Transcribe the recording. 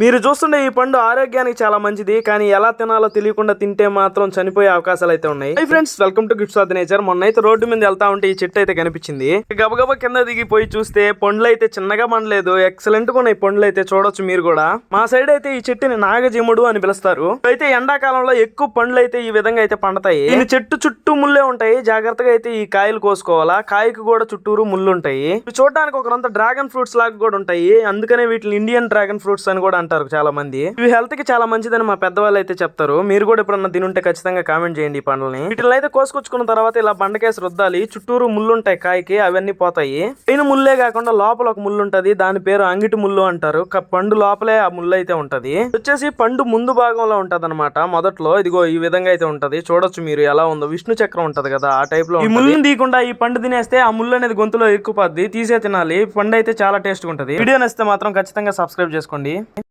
మీరు చూస్తుండే ఈ పండు ఆరోగ్యానికి చాలా మంచిది కానీ ఎలా తినాలో తెలియకుండా తింటే మాత్రం చనిపోయే అవకాశాలు అయితే ఉన్నాయి. Hi friends welcome to gifts of the nature మొన్న అయితే రోడ్డు మీద వెళ్తా ఉంటే ఈ చెట్టు అయితే కనిపించింది. గబగబా కింద దిగిపోయి చూస్తే పండ్లు అయితే చిన్నగా పండలేదు ఎక్సలెంట్గా ఉన్నాయి పండ్లు అయితే చూడొచ్చు మీరు కూడా. మా సైడ్ అయితే ఈ చెట్టుని నాగజిముడు అని పిలుస్తారు. అయితే ఎండాకాలంలో ఎక్కువ పండ్లు అయితే ఈ విధంగా అయితే పండతాయి. ఈ చెట్టు చుట్టూ ముళ్ళే ఉంటాయి జాగ్రత్తగా అయితే ఈ కాయలు కోసుకోవాలా? కాయకు కూడా చుట్టూరు ముళ్ళు ఉంటాయి. చూడడానికి ఒకరంతా డ్రాగన్ ఫ్రూట్స్ లాగా కూడా ఉంటాయి. అందుకనే వీటిని ఇండియన్ డ్రాగన్ ఫ్రూట్స్ అని కూడా అంటారు చాలా మంది. ఇవి హెల్త్కి చాలా మంచిదని మా పెద్దవాళ్ళు అయితే చెప్తారు. మీరు కూడా ఎప్పుడన్నా తినుంటే ఖచ్చితంగా కామెంట్ చేయండి ఈ పండ్లని. వీటిని అయితే కోసుకొచ్చుకున్న తర్వాత ఇలా బండకేసి రుద్దాలి. చుట్టూరు ముళ్ళు ఉంటాయి కాయకి అవన్నీ పోతాయి. పైన ముల్లే కాకుండా లోపల ఒక ముళ్ళు ఉంటది దాని పేరు అంగిటి ముళ్ళు అంటారు. పండు లోపలే ఆ ముళ్ళు అయితే ఉంటది. వచ్చేసి పండు ముందు భాగంలో ఉంటది అనమాట మొదట్లో ఇదిగో ఈ విధంగా అయితే ఉంటది. చూడొచ్చు మీరు ఎలా ఉందో. విష్ణు చక్రం ఉంటది కదా ఆ టైప్లో ఈ ముళ్ళని తీయకుండా ఈ పండు తినేస్తే ఆ ముళ్ళు అనేది గొంతులో ఇరుక్కుపోద్ది. తీసే తినాలి. పండు అయితే చాలా టేస్ట్ ఉంటది. వీడియో నచ్చితే మాత్రం ఖచ్చితంగా సబ్స్క్రైబ్ చేసుకోండి.